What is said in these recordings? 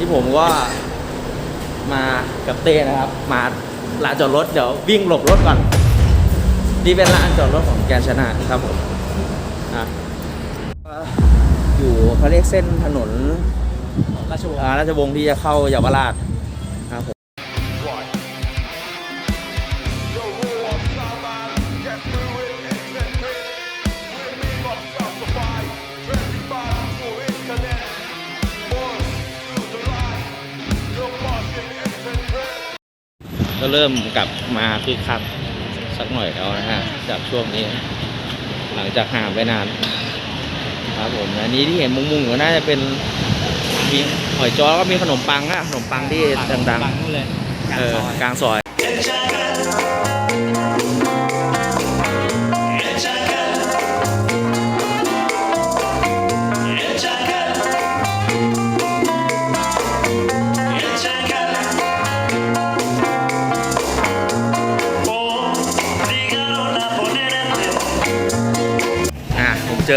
ที่ผมก็มากับเต้นะครับ มาลานจอดรถเดี๋ยววิ่งหลบรถก่อนนี่เป็นลานจอดรถของแกนชนะครับผมอะอยู่เขาเรียกเส้นถนนราชวงศ์อ่าราชวงศ์ที่จะเข้าเยาวราช ก็เริ่มกลับมาคึกคักสักหน่อยแล้วนะฮะจากช่วงนี้ หลังจากห่างไปนาน ครับผมอันนี้ที่เห็นมุงๆอยู่น่าจะเป็นมีหอยจ้อแล้วก็มีขนมปังอะขนมปังที่ดังบังนู่นเลยๆเออกลางซอย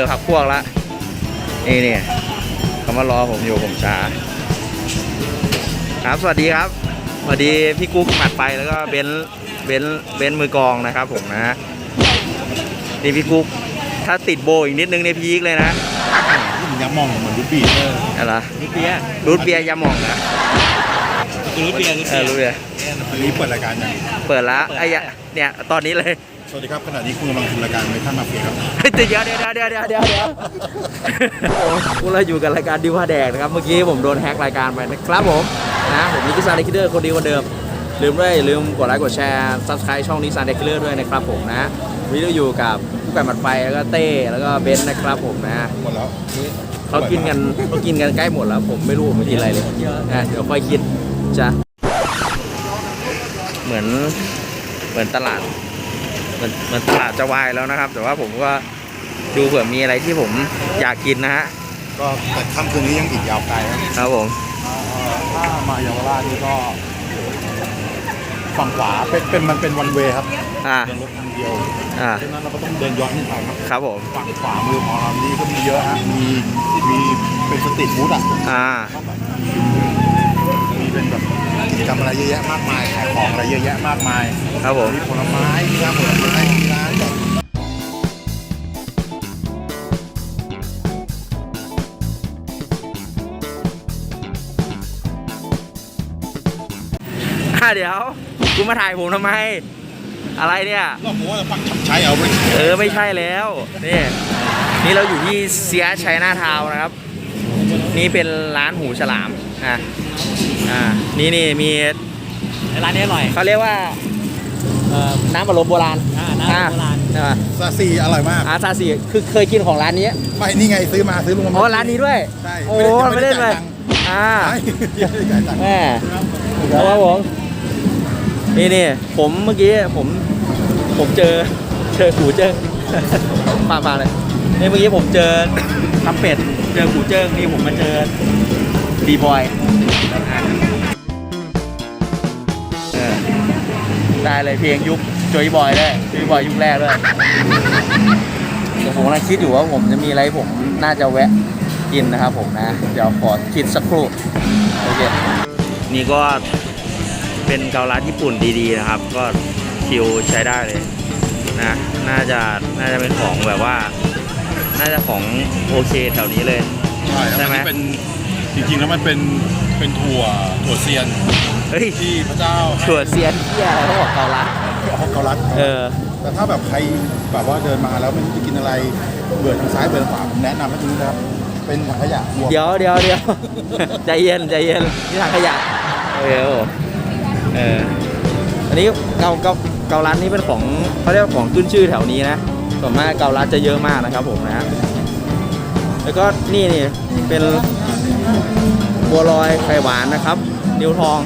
อพักพวกละนี่เนี่ยเขามารอผมอยู่ผมช้า ครับสวัสดีครับสวัสดีพี่กุ๊กหมัดไปแล้วก็เบนซ์เบนซ์เบนซ์มือกลองนะครับ ผมนะฮะนี่พี่กุ๊กถ้าติดโบอีกนิดนึงในยพีคเลยนะยักษ์มองเหมือนลูกบีดเอออะไรรูเปียรูทเบียร์ยาหมองนะรูเปียรูเออรูทเบียร์อันนี้เปิดรายการยังเปิดละไอ้ยะเนี่ยตอนนี้เลย สวัสดีครับขณะนี้คุณกำลังชมรายการเมทัลมาเฟียครับเฮ้ยเดี๋ยวเดี๋ยวเดี๋ยวเดี๋ยวเดี๋ยวเดี๋ยวพวกเราอยู่กับรายการดิวาแดกนะครับ เมื่อกี้ผมโดนแฮกรายการไปนะครับผม นะผมนิกิซานเดคิเดอร์คนดีคนเดิม ลืมด้วยอย่าลืมกดไลค์กดแชร์ซับสไครต์ช่องนิซานเดคิเดอร์ด้วยนะครับผมนะวันนี้เราอยู่กับผู้การบัดไฟแล้วก็เต้แล้วก็เบนซ์นะครับผมนะ หมดแล้วเขากินกันเขากินกันใกล้หมดแล้ว ผมไม่รู้ผมไม่กินอะไรเลยนะเดี๋ยวค่อยคิดจ้ะเหมือนเหมือนตลาดเห มือนเหมือนตลาดจะวายแล้วนะครับ แต่ว่าผมก็ดูเผื่อมีอะไรที่ผมอยากกินนะฮะก็แต่ค่ำคืนนี้ยังอีกยาวไกลครับครับผมถ้ามาเยาวราชนี่ก็ ฝั่งขวาเป็นเป็นมันเป็นวันเวครับอ่า เดินรถทางเดียวอ่า ดังนั้นเราก็ต้องเดินย้อนขึ้นไปครับครับผม ฝั่งขวามือของเรานี่ก็มีเยอะฮะมีมีเป็นสตรีทฟู้ดอะอ่า มี เยอะแยะมากมายขายของอะไรเยอะแยะมากมายครับผมมีผลไม้มีร้านผลไม้มีร้านแบบอ่าเดี๋ยวคุณมาถ่ายผมทำไม อะไรเนี่ย ก็ผมว่าจะฟังฉับใช้เอาไปเออไม่ใช่แล้วนี่นี่เราอยู่ที่เซียชัยนาทาวน์นะครับ นี่เป็นร้านหูฉลามอะอ่า นี่นี่มีร้านนี้อร่อยเขาเรียกว่าเอ่อน้ำอัดลมโบราณอ่าน้ำโบราณอ่าซาซีอร่อยมากอาซาซิคือเคยกินของร้านนี้ไม่นี่ไงซื้อมาซื้อลงมาอ๋อร้านนี้ด้วยใช่โอ้ไม่ไม่ได้ได้ไม่เลได้ยจ่ายตังค์อ่าใช่ไม่ได้จ่ายตังค์แม่ครับผมนี่นี่ผมเมื่อกี้ผมผมเจอเจอกูเจิ้งมามาเลยนี่เมื่อกี้ผมเจอทับเป็ดเจอกูเจิ้งนี่ผมมาเจอดีบอย ได้เลยเพลงยุคจอยบอยได้จอยบอยยุคแรกด้วยเดี๋ยวผมกำลังคิดอยู่ว่าผมจะมีอะไรผมน่าจะแวะกินนะครับผมนะ เดี๋ยวขอคิดสักครู่โอเคนี่ก็เป็นเกาลัดญี่ปุ่นดีๆนะครับ ก็คิวใช้ได้เลยนะน่าจะน่าจะเป็นของแบบว่า น่าจะของโอเคแถวนี้เลย ใช่ครับใช่ไหมอันนี้เป็นจริงๆแล้วมันเป็นเป็นถั่วถั่วเซียน เฮ้ยที่พระเจ้าให้ถั่วเซียนเที่ยอะไรเขาบอกเกาลัดฮอกเกาลัดเออ แต่ถ้าแบบใครแบบว่าเดินมาแล้วไม่รู้จะกินอะไรเบื่อทางซ้ายเบื่อทางขวาผมแนะนำให้ตรงนี้นะครับ เป็นถังขยะรวมเดี๋ยวเดี๋ยวเดี๋ยว ใจเย็นใจเย็นนี่ถังขยะโอเคครับผมเอออันนี้เกาเกาเกาลัดนี่เป็นของเขาเรียกว่าของขึ้นชื่อแถวนี้นะส่วนมากเกาลัดจะเยอะมากนะครับผมนะแล้วก็นี่นี่เป็นบัวลอยไข่หวานนะครับนิ้วทอง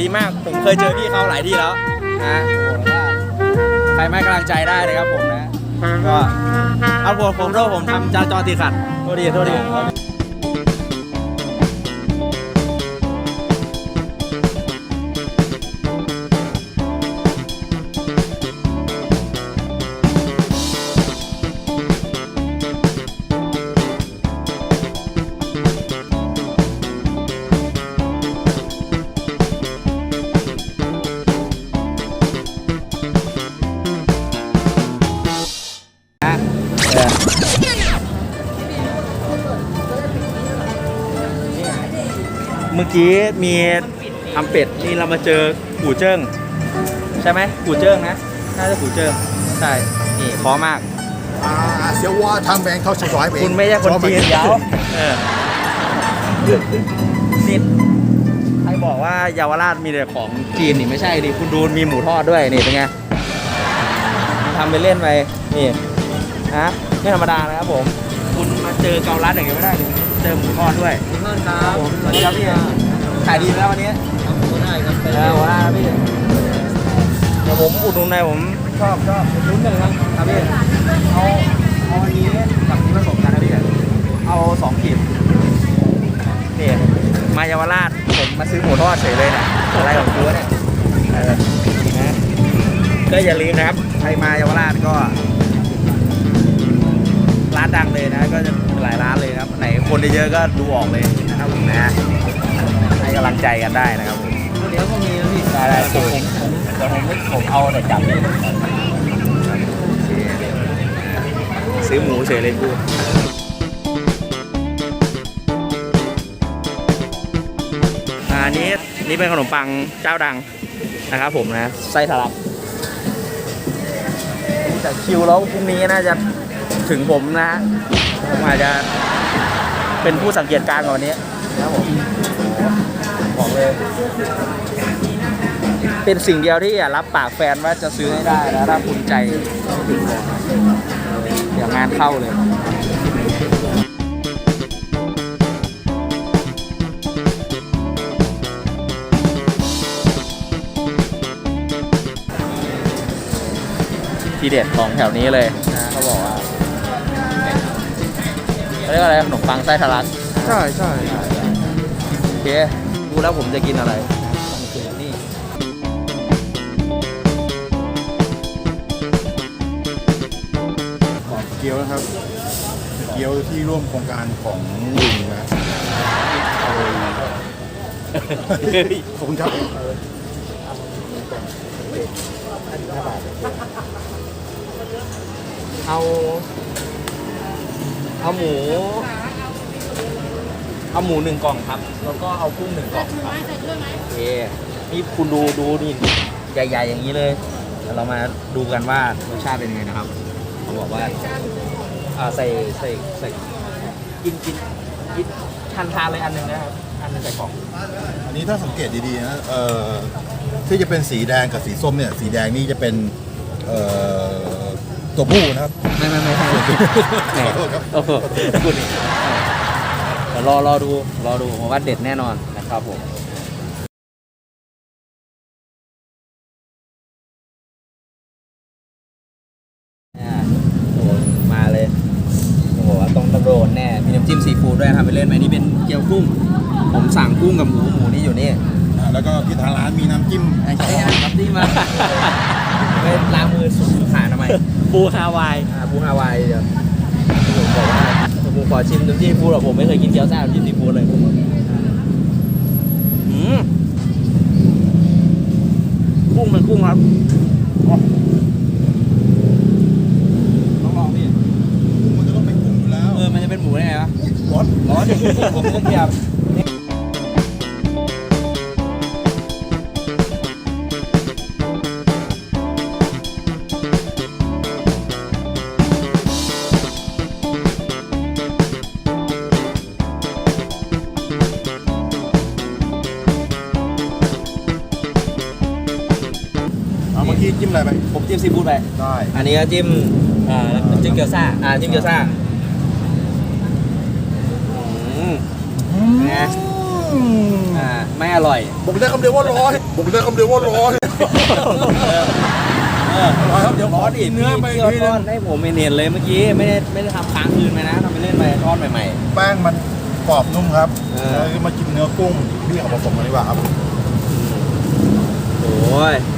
ดีมาก ผมเคยเจอพี่เขาหลายที่แล้วนะบอกเลยว่าใครไม่กำลังใจได้เลยครับผมนะ ก็เอาผมผมโทษผมทำจราจรติดขัดโทษดีโทษดี มื่อกี้มีทำเป็ดนี่เรามาเจอกู่เจิ้งใช่ไหมกู่เจิ้งนะน่าจะกู่เจิ้งใช่นี่ขอมากอ่าเสียวว่าทางแบงค์เขาสอยไปคุณไม่ใช่คนจีนเดี๋ยวเออนี่ใครบอกว่าเยาวราชมีแต่ของจีนนี่ไม่ใช่ดิคุณดูมีหมูทอดด้วยนี่เป็นไงทำไปเล่นไปนี่ฮะไม่ธรรมดานะครับผม คุณมาเจอเกาลัดอย่างเดียวไม่ได้ดิ เจอหมูทอดด้วยขอบคุณครับผมสวัสดีครับพี่ขายดีไหมครับวันนี้ครับก็ได้ครับไปเอเลอยหัวหน้าครับพี่เดี๋ยวผมอุดหนุนหน่อยผมชอบชอบอุดหนุนหนึ่งครับครับพี่เอาเอาอันนี้กับนี้ผสมกันนะพี่เอาสองขีดนี่มาเยาวราชผมมาซื้อหมูทอดเฉยเลยเนี่ยอะไรของกูวะเนี่ยเออนะก็อย่าลืมนะครับใครมาเยาวราชก็ร้านดังเลยนะก็จะ หลายร้านเลยครับไหนคนเยอะๆก็ดูออกเลยนะครับผมนะให้กำลังใจกันได้นะครับผมเดี๋ยวก็มีแล้วพี่ได้ได้ผมผมเดี๋ยวผมผมเอาแต่จับเลยซื้อหมูเฉยเลยกูอ่าอันนี้นี่เป็นขนมปังเจ้าดังนะครับผมนะไส้ทะลักแต่คิวแล้วพรุ่งนี้น่าจะถึงผมนะ ผมอาจจะเป็นผู้สังเกตการณ์ก่อนวันนี้นะครับผมบอกเลย เป็นสิ่งเดียวที่รับปากแฟนว่าจะซื้อให้ได้นะถ้าคุณใจถึงเลยเดี๋ยวงานเข้าเลยทีเด็ดของแถวนี้เลยนะ เขาเรียกว่าอะไรขนมปังไส้ทะลักใช่ใช่โอเคดูแล้วผมจะกินอะไรต้องกินนี่เกี๊ยวนะครับ เกี๊ยวที่ร่วมโครงการของลุงนะเอาขอบคุณครับเอา เอาหมู เอาหมูหนึ่งกล่องครับ แล้วก็เอากุ้งหนึ่งกล่องครับโอเคนี่คุณดูดูนี่ใหญ่ๆอย่างนี้เลยเดี๋ยวเรามาดูกันว่ารสชาติเป็นยังไงนะครับเขาบอกว่าอ่าใส่ใส่ใส่กินกินกินทานทานเลยอันหนึ่งนะครับ อันหนึงใส่กล่องอันนี้ถ้าสังเกตดีๆนะเอ่อที่จะเป็นสีแดงกับสีส้มเนี่ย สีแดงนี่จะเป็นเอ่อ ตัวผู้นะครับ ไม่ไม่ไม่ขอโทษครับโอ้โหคุณนี่เดี๋ยวรอรอดูรอดูผมว่าเด็ดแน่นอนนะครับผมอ่าโอ้โหมาเลยโอ้โหต้องต้องโดนแน่ มีน้ำจิ้มซีฟู้ดด้วยทำไปเล่นไหมนี่เป็นเกี๊ยวกุ้ง ผมสั่งกุ้งกับหมูหมูที่อยู่นี่ แล้วก็ที่ทางร้านมีน้ำจิ้มแอลกอฮอล์ครับ ที่มา ไปล้างมือสุดขาทำไมปูฮาวายอ่าบูฮาวายเดี๋ยวผมบอกว่าผมขอชิมน้ำจิ้มซีฟู้ดหรอกผมไม่เคยกินเกี๊ยวซ่าน้ำจิ้มซีฟู้ดเลยอืมกุ้งเป็นกุ้งครับต้องลองพี่มันจะต้องเป็นกุ้งอยู่แล้ว เออมันจะเป็นหมูได้ไงวะร้อนร้อนผมไม่ได้เทียบ เอาเมื่อกี้จิ้มอะไรไป ผมจิ้มซีฟู้ดไป ได้อันนี้ก็จิ้มอ่าแล้วน้ำจิ้มเกี๊ยวซ่าอ่าจิ้มเกี๊ยวซ่าอืมไงอ่าไม่อร่อย ผมได้คำเดียวว่าร้อนผมได้คำเดียวว่าร้อนเอออร่อยครับเดี๋ยวขอร้อนอีกเนื้อไปเคี่ยวทีทนึองดให้ผมไม่เห็นเลยเมื่อกี้ไม่ได้ไม่ได้ทำค้างคืนไปนะทำไปเล่นไปทอดใหม่แป้งมันกรอบนุ่มครับเออแล้วมากินเนื้อกุ้งพี่เอาผสมกันดีกว่าครับๆโอ้ยอืม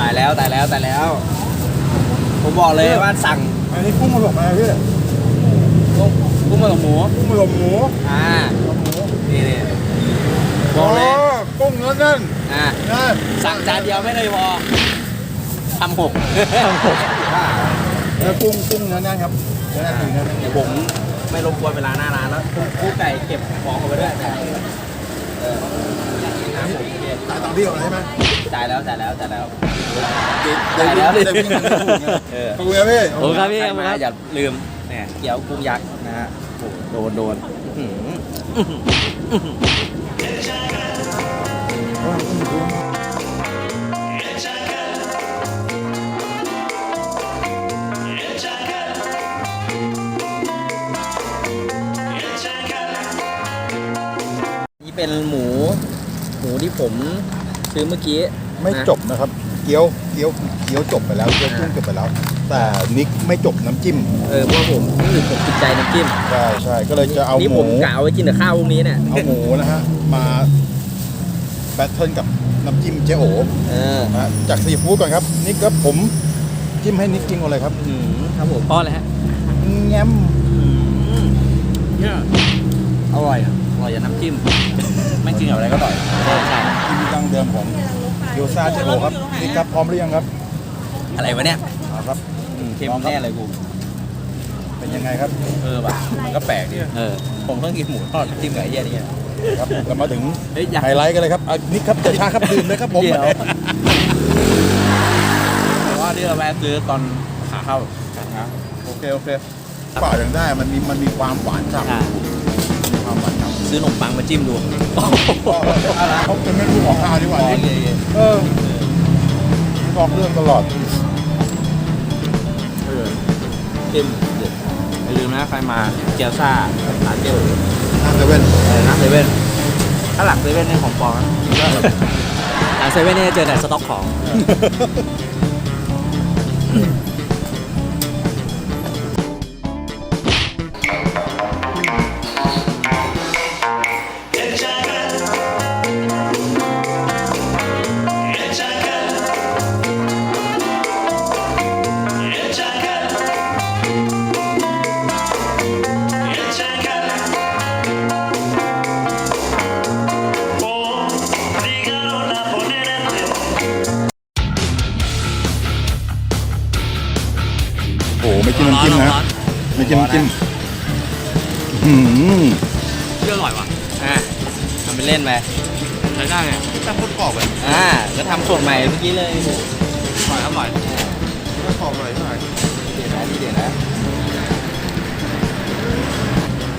ตายแล้วตายแล้วตายแล้ว ผมบอกเลยว่าสั่งอันนี้กุ้งผสมอะไรพี่กุ้งกุ้งมากับหมูกุ้งผสมหมูอ่าผสมหมูนี่นี่บอกเลยกุ้งเนื้อแน่นอ่าแน่นสั่งจานเดียวไม่เลยพอทำหกทำหกเนื้อกุ้งกุ้งเนื้อแน่นครับเนื้อแน่นจริงเนื้อแน่นจริงผมไม่รบกวนเวลาหน้าร้านแล้วกู้ไก่เก็บของเอาไปด้วยแต่เออนะผม จ่ายตังค์พี่ก่อนใช่ไหมจ่ายแล้วจ่ายแล้วจ่ายแล้ว เดี๋ยวจ่ายแล้ว เดี๋ยวพี่เงินไม่ถูกไงเออขอบคุณครับพี่โอ้ครับพี่มาอย่าลืมเนี่ยเกี๊ยวกุ้งยักษ์นะฮะโอ้โดนโดนอื้อหืออื้อหืออื้อหือนี่เป็นหมูหมู ที่ผมซื้อเมื่อกี้ไม่นะจบนะครับ เกี๊ยวเกี๊ยวเกี๊ยวจบไปแล้วเกี๊ยวกุ้งจบไปแล้ว แต่นิกไม่จบน้ำจิ้มเออเพราะผมรู้สึกผมติดใจน้ำจิ้มใช่ใช่ก็เลยจะเอานี่หผมูมกะเอาไว้กินกับข้าวพรุ่งนี้เนี่ยเอาหมูนะฮะมาแบทเทิลกับน้ำจิ้มเจ๊โอเออนะฮะจากซีฟู้ดก่อนครับนิกครับผมจิ้มให้นิกกินก่อนเลยครับอืมครับผมป้อนเลยฮะแง้มเนี่ยอร่อยอะอ ร่อยอย่างน้ำจิ้ม ไม่กินกับอะไรก็อร่อยใช่ใช่กินดังเดิมของโยซาเจ๊โอครับนิกครับพร้อมหรือยังครับอะไรวะเนี่ยเอาครับอืมเค็มแน่เลยกู เป็นยังไงครับเออว่ะมันก็แปลกดีเออ ผมเพิ่งกินหมูทอดจิ้มกับไอ้เหี้ยนี่ครับเรามาถึงเฮ้ยอยากไฮไลท์กันเลยครับอะนิกครับจะชาครับดื่มเลยครับผมเดี๋ยวแต่ว่าที่เราแวะซื้อตอนขาเข้านะโอเคโอเคเปล่าอย่างได้มันมีมันมีความหวานจับ ซื้อขนมปังมาจิ้มดูเขาเป็นไม่รู้ของข้าวดีกว่าอ๋อนิกเย่เออบอกเรื่องตลอดเออจิ้มเด็ดอย่าลืมนะใครมาเกี๊ยวซ่าร้านเกี๊ยวทางเซเว่นเออนะเซเว่นถ้าหลังเซเว่นเนี่ยของปลอมนะหลังเซเว่นเนี่ยเจอแต่สต็อกของ จิ้มน้ำจิ้มอืมเชื่ออร่อยว่ะอะทำเป็นเล่นไปใช้ได้ไงแต่คนกรอบเลยอ่าก็ทำสดใหม่เมื่อกี้เลยอร่อยอร่อยไม่กรอบเลยเท่าไหร่เดี๋ยวนะเดี๋ยวนะ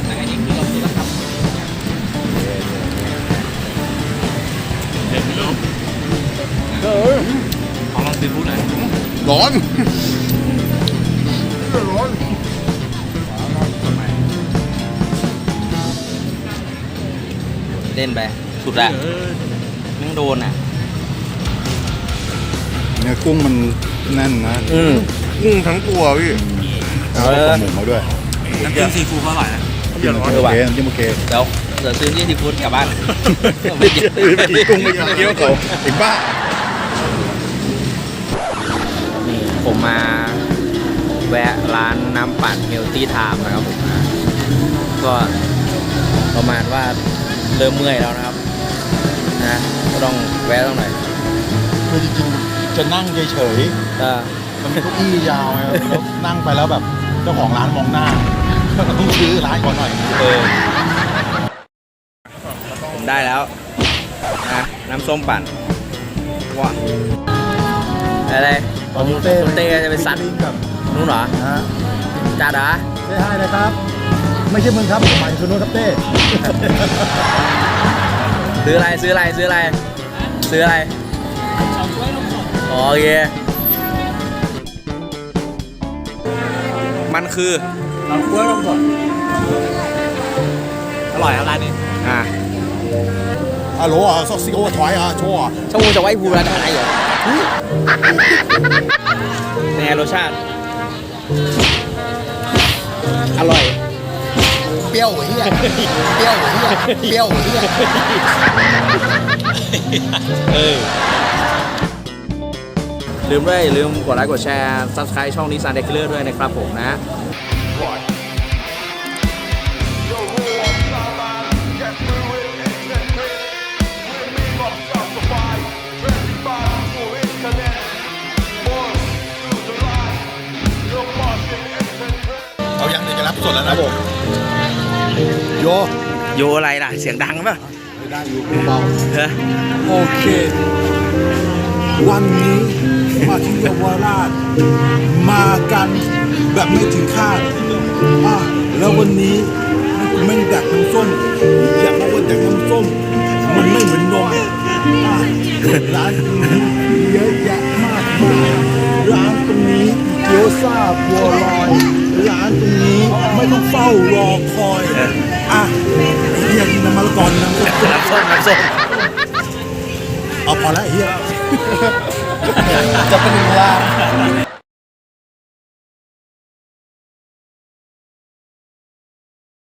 แต่อันนี้คือเราคือเราทำเด็ดลูกเออของลองซีฟู้ดหน่อยร้อน ล่นไป สุดละมึงโดนอะ เนื้อกุ้งมันแน่นนะอืม กุ้งทั้งตัวพี่เอเอาอหมูมาด้วยน้ำจิ้มซีฟู้ดอร่อยนะจิ้มโอเคน้ำจิ้มโอเคเดี๋ยวเดี๋ยวซื้อที่ซีฟู้ดกลับบ้านไม่กินไม่กินกุ้งไม่กินเกี๊ยวเขาไอ้บ้านี่ผมมาแวะร้านน้ำปั่นเฮลตี้ไทม์นะครับผมนะก็ประมาณว่า เริ่มเมื่อยแล้วนะครับนะก็ต้องแวะต้องหน่อยคือจริงๆจะนั่งเฉยก็ๆมันเป็นเก้าอี้ยาวไงแล้วนั่งไปแล้วแบบเจ้าของร้านมองหน้าต้องซื้อร้านก่อนหน่อยเออผมได้แล้วนะน้ำส้มปั่นว้าอะไรตอนนี้เต้คุณเต้จะไปซัดกับนู้นเหรอนะฮะจ้าดาเต้ให้นะครับ ไม่ใช่มึงครับผมหมายถึงคุณโน้ตครับเต้ซื้ออะไรซื้ออะไรซื้ออะไรซื้ออะไรอ๋อโอเคมันคือเรากล้วยลงสดอร่อยครับร้านนี้อ่าฮัลโหลอะซอกซิโอถอยอะโชว์อะชั่วโมงจะไว้ภูร้านอะไรเหรอเป็นไงรสชาติ อร่อย เปรี้ยวเฮียเปรี้ยวเฮียเปรี้ยวเฮียเออลืมด้วยอย่าลืมกดไลค์กดแชร์ subscribe ช่องนิสานเด็กเลอร์ด้วยนะครับผมนะเอายังเดี๋ยวจะรับสดแล้วนะผม โยโยอะไรล่ะ เสียงดังป่ะไม่ได้อยู่เบาเฮ้ยโอเค วันนี้มาที่เยาวราช มากันแบบไม่ถึงคาดอะแล้ววันนี้ไม่ได้แดกน้ำส้มอยากบอกว่าแดกน้ำส้ม มันไม่เหมือนนมอะร้านตรงนี้เยอะแยะมากมายร้านตรงนี้เกี๊ยวซ่าบัวลอยร้านตรงนี้ ไม่ต้องเฝ้ารอคอยอะไอ้เฮียน้ำมะละกอน้ำส้มน้ำส้มน้ำส้มเอาพอแล้วไอ้เฮียจะเป็นเวลา